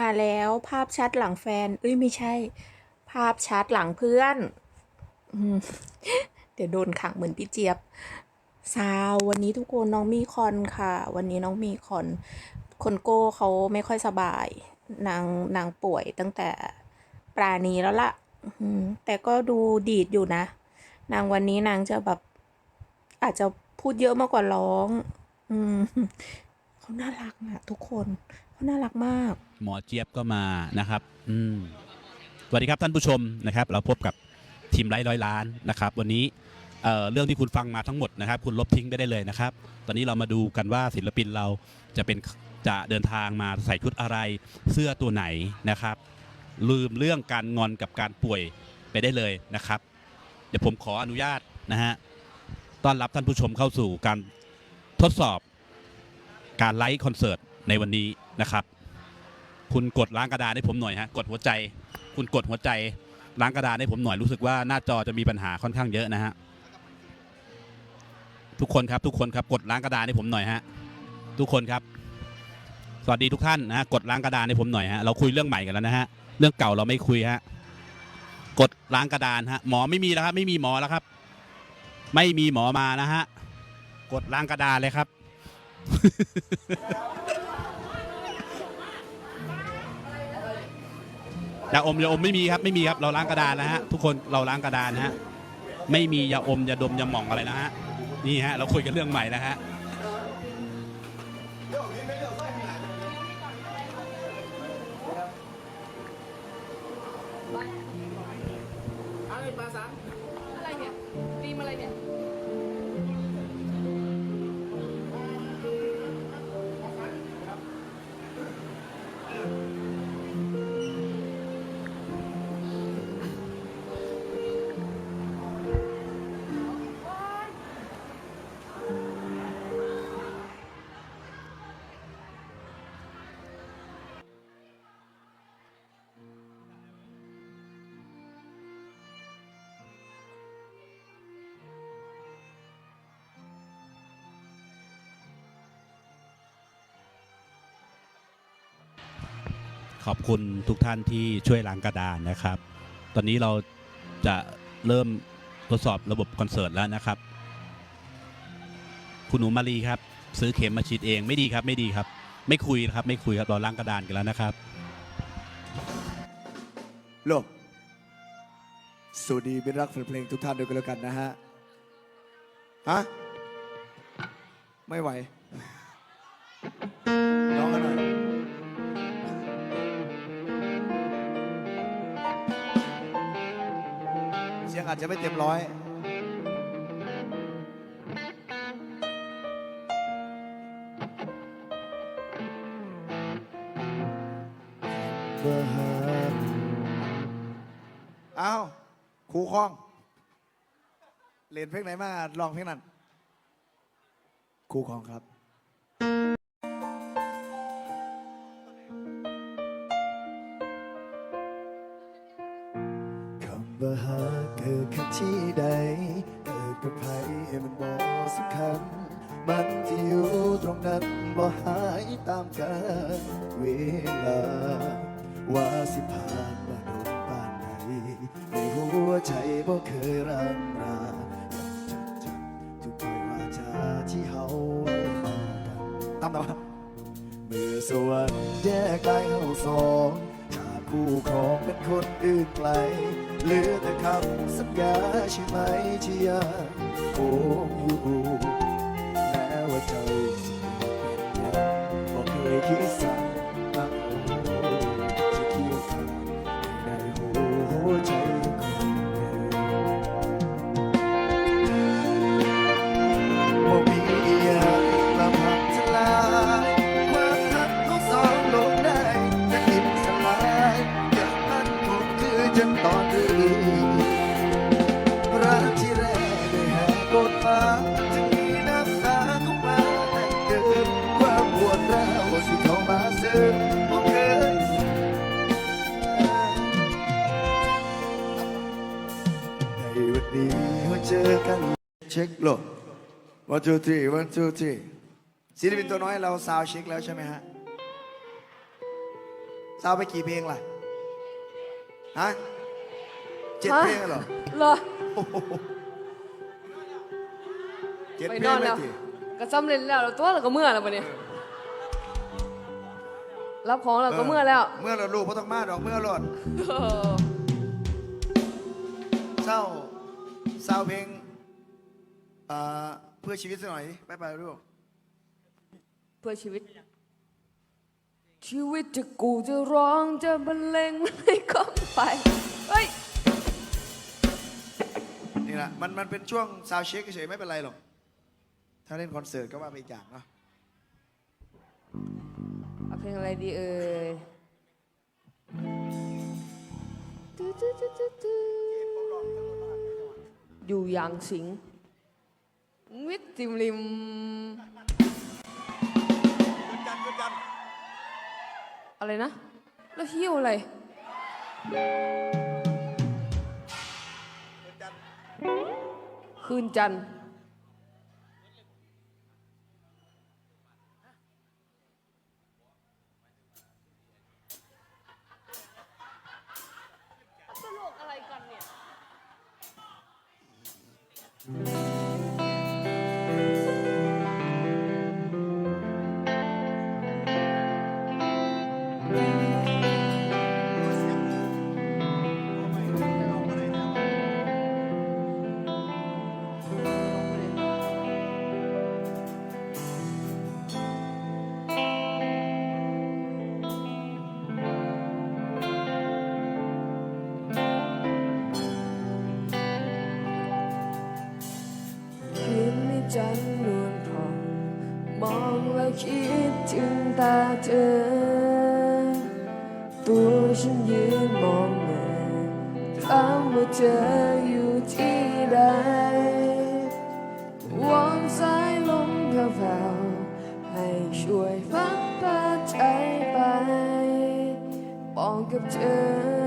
มาแล้วภาพชัดหลังแฟน เอ้ยไม่ใช่ ภาพชัดหลังเพื่อน เดี๋ยวโดนขังเหมือนพี่เจี๊ยบซาววันนี้ทุกคนน้องมีคอนค่ะ วันนี้น้องมีคอนคนโก้เขาไม่ค่อยสบาย นางนางป่วยตั้งแต่ปลานี้แล้วล่ะแต่ก็ดูดีดอยู่นะ นางวันนี้นางจะแบบอาจจะพูดเยอะมากกว่าร้อง อืมเขาน่ารักอะทุกคน น่ารักมาก หมอเจี๊ยบก็มานะครับ อืมสวัสดีครับท่านผู้ชมนะครับ เราพบกับทีมไร้ร้อยล้านนะครับ วันนี้เอ่อเรื่องที่คุณฟังมาทั้งหมดนะครับ คุณลบทิ้งไปได้เลยนะครับ ตอนนี้เรามาดูกันว่าศิลปินเราจะเป็นจะเดินทางมาใส่ชุดอะไร เสื้อตัวไหนนะครับ ลืมเรื่องการงอนกับการป่วยไปได้เลยนะครับ เดี๋ยวผมขออนุญาตนะฮะต้อนรับท่านผู้ชมเข้าสู่การทดสอบการไลฟ์คอนเสิร์ตในวันนี้ นะครับ คุณกดล้างกระดานให้ผมหน่อยฮะกดหัวใจ คุณกดหัวใจล้างกระดานให้ผมหน่อยรู้สึกว่าหน้าจอจะมีปัญหาค่อนข้างเยอะนะฮะทุกคนครับทุกคนครับกดล้างกระดานให้ผมหน่อยฮะทุกคนครับ สวัสดีทุกท่านนะกดล้างกระดานให้ผมหน่อยฮะเราคุยเรื่องใหม่กันแล้วนะฮะเรื่องเก่าเราไม่คุยฮะกดล้างกระดานฮะหมอไม่มีแล้วครับไม่มีหมอแล้วครับ ไม่มีหมอมานะฮะกดล้างกระดานเลยครับาอมยาอมไม่มีครับไม่มีครับเราล้างกระดานนะฮะทุกคนเราล้างกระดานนะฮะไม่มียาอมยาดมยาหม่องอะไรนะฮะนี่ฮะเราคุยกันเรื่องใหม่นะฮะอะไรเนี่ยตีมอะไรเนี่ย ขอบคุณทุกท่านที่ช่วยล้างกระดานนะครับ ตอนนี้เราจะเริ่มทดสอบระบบคอนเสิร์ตแล้วนะครับ คุณหนูมารีครับ ซื้อเข็มมาฉีดเองไม่ดีครับไม่ดีครับ ไม่คุยนะครับ ไม่คุยครับเราล้างกระดานกันแล้วนะครับโลกสวัสดีเป็นรักแฟนเพลงทุกท่านด้วยกันแล้วกันนะฮะ ฮะ ไม่ไหว อาจจะไม่เต็มร้อยเอ้าวครูคล้อง เล่นเพลงไหนมาลองเพลงนั้นครูคล้องครับาเกิดขึ้นที่ใดเกิดกับใครมันบอกสำคัญมันที่อยู่ตรงนั้นบ่หายตามกาลเวลา ว่าสิผ่านมาโดนป่านใดในหัวใจบ่เคยรังรายังจดจำทุกถ้อยวาจาที่เฮาเว้ากันตามต่อมาเมื่อสวรรค์แยกกายเฮาสอง คู่ของเป็นคนอื่นไกลเหลือแต่คำสัญญาใช่ไหมที่ยังคงอยู่แม้ว่าใจจะเป็นยังบอกเคยคิดสั่ง ฟ้าจะมีน้ำตาเข้ามาแต่เกินความปวดร้าวสิเข้ามาซึมบ่เคยในวันนี้มาเจอกันเช็คโลก one two three one two three ศิลปินตัวน้อยเราซาวเช็คแล้วใช่ไหมฮะซาวไปกี่เพลงล่ะฮะเจ็ดเพลงเหรอ เหรอ เจ็ดไปเพลนองนไม่แล้ว ทีก็ซ้ำเล่นแล้วแล้วตัวเราก็เมื่อแล้วปะเนี่ยรับของเราก็เมื่อแล้วเมื่อเราลูกพ่ต้องมาดอกเมื่อรอดเออเศร้าเศร้าเพลงอ่าเพื่อชีวิตสักหน่อยดิไปไปลูกเพื่อชีวิต ชีวิตจะกูจะร้องจะบรรเลงไม่ก้องไปเฮ้ย นี่แหละมันมันเป็นช่วงซาวเช็คเฉยๆไม่เป็นไรหรอก ถ้าเล่นคอนเสิร์ตก็ว่าไปอีกอย่างเนาะเอาเพลงอะไรดีเอ่ยอยู่อย่างสิงมิดติมริมอะไรนะ แล้วหิ้วอะไรคืนจันทร์ คื จันนวลพองมองและคิดถึงตาเธอ ตัวฉันยืนมองเมื่อถามว่าเธออยู่ที่ใดวอนสายลมแผ่วๆให้ช่วยพัดพาใจไปบอกกับเธอ